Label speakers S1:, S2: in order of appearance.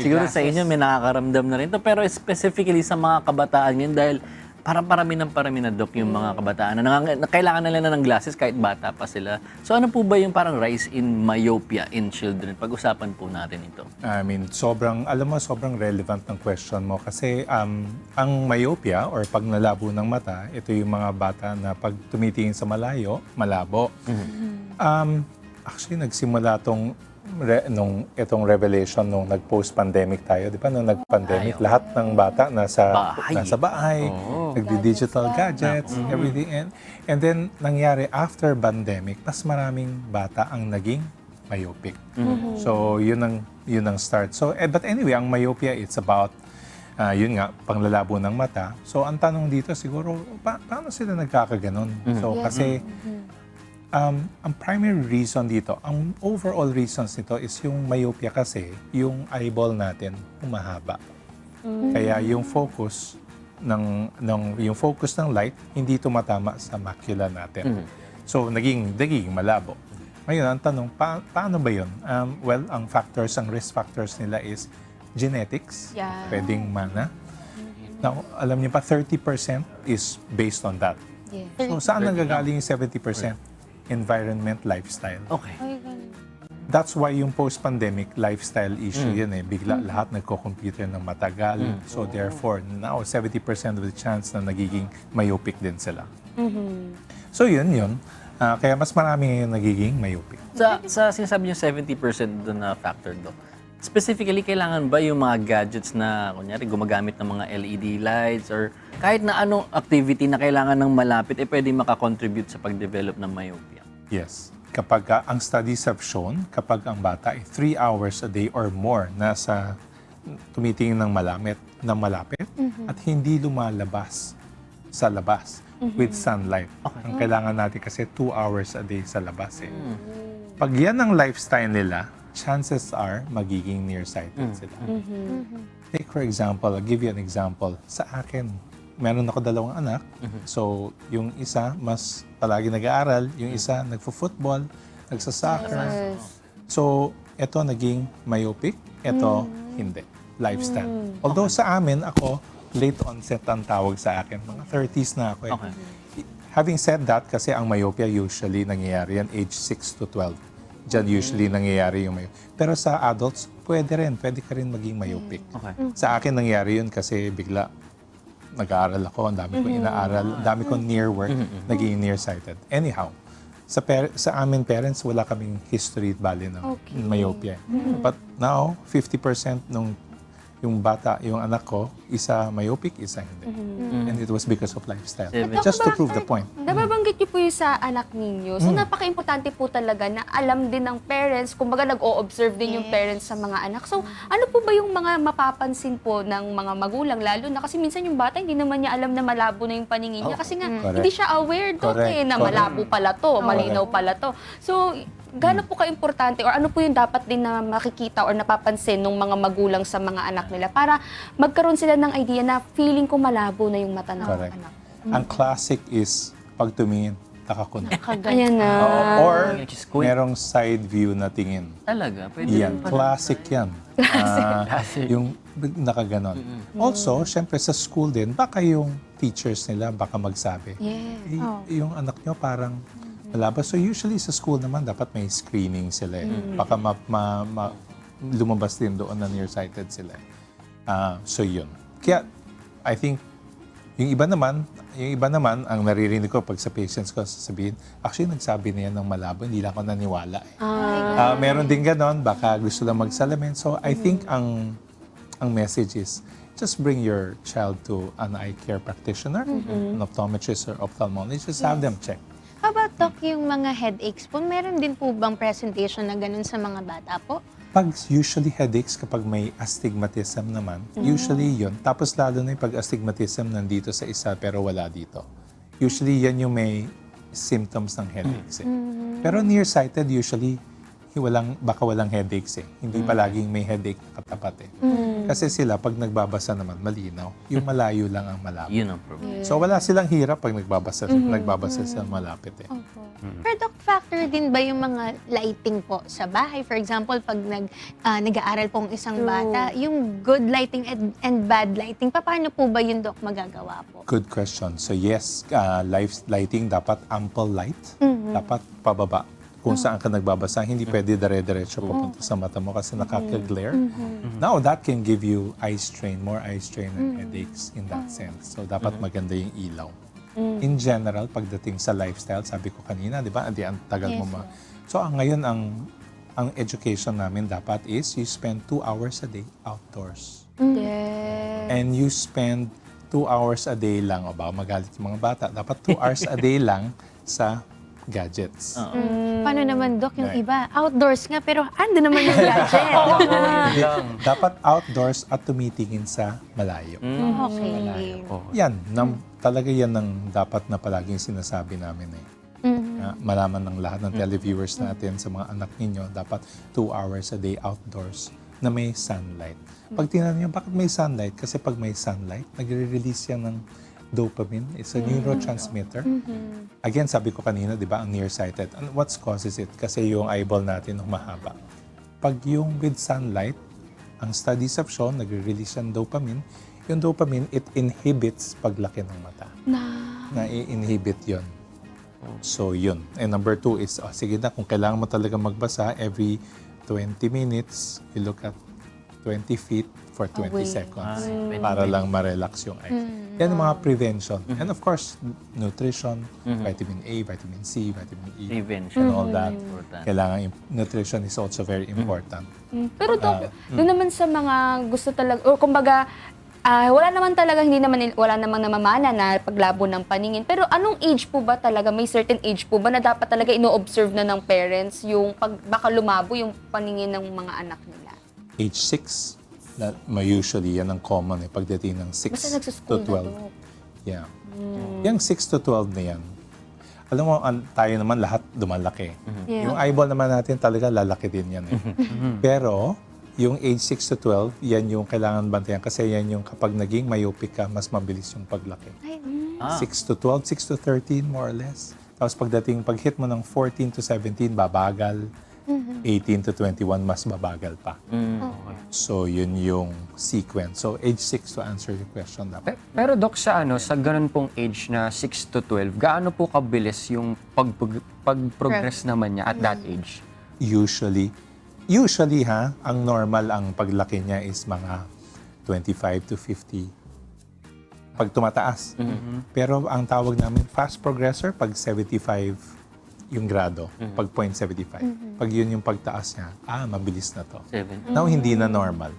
S1: Siguro sa inyo may nakakaramdam na rin to pero specifically sa mga kabataan ngayon dahil parang parami ng parami na dok yung mga kabataan na, nangang- na kailangan nila na ng glasses kahit bata pa sila. So ano po ba yung parang rise in myopia in children? Pag-usapan po natin ito.
S2: I mean, sobrang, alam mo, sobrang relevant ng question mo kasi um, ang myopia or pag nalabo ng mata, ito yung mga bata na pag tumitingin sa malayo, malabo. Um, actually, nagsimula tong re, nung itong revelation nung nag-post-pandemic tayo, di ba? Nung nag-pandemic, lahat ng bata nasa
S1: Bahay.
S2: nasa bahay,
S1: Oo.
S2: nagdi-digital gadgets, everything. And, and then, nangyari after pandemic, mas maraming bata ang naging myopic. So, yun ang, yun ang start. So, eh, but anyway, ang myopia, it's about, ah, yun nga, panglalabo ng mata. So, ang tanong dito siguro, pa- paano sila nagkakaganon? So, kasi, um, ang primary reason dito, ang overall reasons nito is yung myopia kasi, yung eyeball natin humahaba. Kaya yung focus ng, ng yung focus ng light hindi tumatama sa macula natin. So naging naging malabo. Ngayon ang tanong pa, paano ba 'yon? Um, well, ang factors, ang risk factors nila is genetics,
S3: Yeah.
S2: pwedeng mana. Now, alam niyo pa 30% is based on that.
S3: Yes.
S2: So saan nanggagaling yung 70%? Environment, lifestyle.
S1: Okay.
S2: That's why yung post-pandemic lifestyle issue yun eh. Bigla lahat nagko-computer ng matagal. So therefore, now 70% of the chance na nagiging myopic din sila. So yun yun. Ah, kaya mas marami ngayon nagiging myopic.
S1: Sa, sa sinasabi niyo 70% doon na factor do. Specifically, kailangan ba yung mga gadgets na, kunyari, gumagamit ng mga LED lights or kahit na anong activity na kailangan ng malapit, eh pwede makakontribute sa pag-develop ng myopia?
S2: Yes. Kapag ah, ang studies have shown, kapag ang bata ay 3 hours a day or more nasa tumitingin ng malamit, ng malapit at hindi lumalabas sa labas with sunlight. Ang kailangan natin kasi 2 hours a day sa labas eh. Pag yan ang lifestyle nila, chances are magiging nearsighted sila. Take for example, I'll give you an example. Sa akin, meron ako dalawang anak. So, yung isa mas palagi nag-aaral, yung isa nagfo-football, nagsasoccer. So, ito naging myopic, ito hindi. Lifestyle. Although sa amin, ako, late onset ang tawag sa akin. Mga 30s na ako. eh.
S1: Okay.
S2: Having said that, kasi ang myopia usually nangyayari yan age 6 to 12. Diyan usually nangyayari yung myopia. Pero sa adults, pwede rin. Pwede ka rin maging myopic.
S1: Okay.
S2: Sa akin nangyari yun kasi bigla nag-aaral ako, ang dami kong inaaral, ang dami kong near work, naging nearsighted. Anyhow, sa par- sa amin parents, wala kaming history bali ng myopia. But now, 50% nung yung bata, yung anak ko, isa myopic, isa hindi. And it was because of lifestyle.
S1: Seven.
S2: Just to prove the point.
S3: Nababanggit niyo po yung sa anak ninyo. So, napaka-importante po talaga na alam din ng parents, kumbaga nag-o-observe din yung parents sa mga anak. So, ano po ba yung mga mapapansin po ng mga magulang, lalo na kasi minsan yung bata hindi naman niya alam na malabo na yung paningin niya kasi nga
S2: Correct.
S3: hindi siya aware doon eh, na
S2: Correct.
S3: malabo pala to, malinaw pala to. So, gaano po ka-importante or ano po yung dapat din na makikita or napapansin ng mga magulang sa mga anak nila para magkaroon sila ng idea na feeling ko malabo na yung mata ng
S2: Correct.
S3: anak.
S2: Ang classic is pag tumingin, nakakunot.
S3: Ayan na.
S2: Oo, or
S1: squint.
S2: merong side view na tingin.
S1: Talaga? Pwede
S2: Yan,
S1: rin pala.
S2: classic yan. Ah,
S1: Classic.
S2: yung big- nakaganon. Also, syempre sa school din, baka yung teachers nila baka magsabi,
S3: Yeah.
S2: "Eh, yung anak nyo parang malabas. So usually sa school naman, dapat may screening sila. Eh. Baka ma, ma- ma- lumabas din doon na nearsighted sila. Ah, so yun. Kaya, I think, yung iba naman, yung iba naman, ang naririnig ko pag sa patients ko, sasabihin, actually, nagsabi na yan ng malabo, hindi lang ako naniwala. Eh. Ah, meron din ganon, baka gusto lang magsalamin. So I think ang ang message is just bring your child to an eye care practitioner, an optometrist or ophthalmologist, just have them check.
S4: How about, Doc, yung mga headaches po? Meron din po bang presentation na ganun sa mga bata po?
S2: Pag usually headaches kapag may astigmatism naman, usually yun. Tapos lalo na yung pag astigmatism nandito sa isa pero wala dito. Usually yan yung may symptoms ng headaches. Eh. Pero nearsighted usually walang, baka walang headaches eh. Hindi palaging may headache na katapat eh. Kasi sila, pag nagbabasa naman, malinaw. Yung malayo lang ang malapit.
S1: Yun ang problem.
S2: So wala silang hirap pag nagbabasa, nagbabasa sila malapit eh.
S4: Opo. Pero Doc, factor din ba yung mga lighting po sa bahay? For example, pag nag, ah, nag-aaral po ang isang bata, yung good lighting and, and bad lighting, pa- paano po ba yung Doc magagawa po?
S2: Good question. So yes, uh, live lighting dapat ample light. Dapat pababa. Kung saan ka nagbabasa, hindi pwede dire-diretso papunta sa mata mo kasi nakaka-glare. Now, that can give you eye strain, more eye strain and headaches in that sense. So, dapat maganda yung ilaw. In general, pagdating sa lifestyle, sabi ko kanina, di ba, hindi ang tagal mo ma... So, ang ngayon, ang ang education namin dapat is you spend two hours a day outdoors.
S3: Yes.
S2: And you spend two hours a day lang, o ba, magalit yung mga bata, dapat two hours a day lang sa gadgets.
S1: Oo.
S4: Paano naman, Doc, yung
S2: Right.
S4: iba? Outdoors nga, pero ando naman yung gadget.
S2: Dapat outdoors at tumitingin sa malayo.
S4: okay.
S2: Yan, nam, talaga yan ang dapat na palaging sinasabi namin eh.
S4: Mhm.
S2: Na malaman ng lahat ng televiewers natin sa mga anak ninyo, dapat two hours a day outdoors na may sunlight. Pag tinanong nyo, bakit may sunlight? Kasi pag may sunlight, nagre-release yan ng dopamine. It's a neurotransmitter. Again, sabi ko kanina, di ba, ang nearsighted. And what causes it? Kasi yung eyeball natin humahaba. Pag yung with sunlight, ang studies have shown, nagre-release yan dopamine. Yung dopamine, it inhibits paglaki ng mata. Na i-inhibit yon. So, yun. And number two is, oh, sige na, kung kailangan mo talaga magbasa, every 20 minutes, you look at 20 feet for 20
S3: Away.
S2: seconds
S1: Ah, 20
S2: para lang ma-relax yung eyes. Yan ang mga prevention. And of course, nutrition, vitamin A, vitamin C, vitamin E,
S1: Prevention.
S2: and all that.
S1: Important.
S2: Kailangan, im- nutrition is also very important.
S3: Mm. Pero Doc, doon naman sa mga gusto talaga, or kumbaga, ah, wala naman talaga, hindi naman, wala namang namamana na paglabo ng paningin. Pero anong age po ba talaga, may certain age po ba na dapat talaga ino-observe na ng parents yung pag, baka lumabo yung paningin ng mga anak nila?
S2: Age 6, na, ma- usually yan ang common eh, pagdating ng 6
S3: Basta
S2: to
S3: nagsuschool na
S2: 12.
S3: Doc.
S2: Yeah. Yung 6 to 12 na yan, alam mo, an- tayo naman lahat dumalaki.
S3: Yeah.
S2: Yung eyeball naman natin talaga lalaki din yan eh. Pero, yung age 6 to 12, yan yung kailangan bantayan kasi yan yung kapag naging myopic ka, mas mabilis yung paglaki.
S1: Ah.
S2: 6 to 12, 6 to 13 more or less. Tapos pagdating, pag hit mo ng 14 to 17, babagal. 18 to 21, mas babagal pa.
S1: Mm.
S2: So, yun yung sequence. So, age 6 to answer your question. Dapat.
S5: Pe- Pero Doc, sa ano, sa ganun pong age na 6 to 12, gaano po kabilis yung pag, pag-progress naman niya at that age?
S2: Usually, usually ha, ang normal ang paglaki niya is mga 25 to 50 pag tumataas. Pero ang tawag namin fast progressor pag 75 yung grado, pag 0.75. Pag yun yung pagtaas niya, ah, mabilis na to.
S1: Seven.
S2: Now, hindi na normal.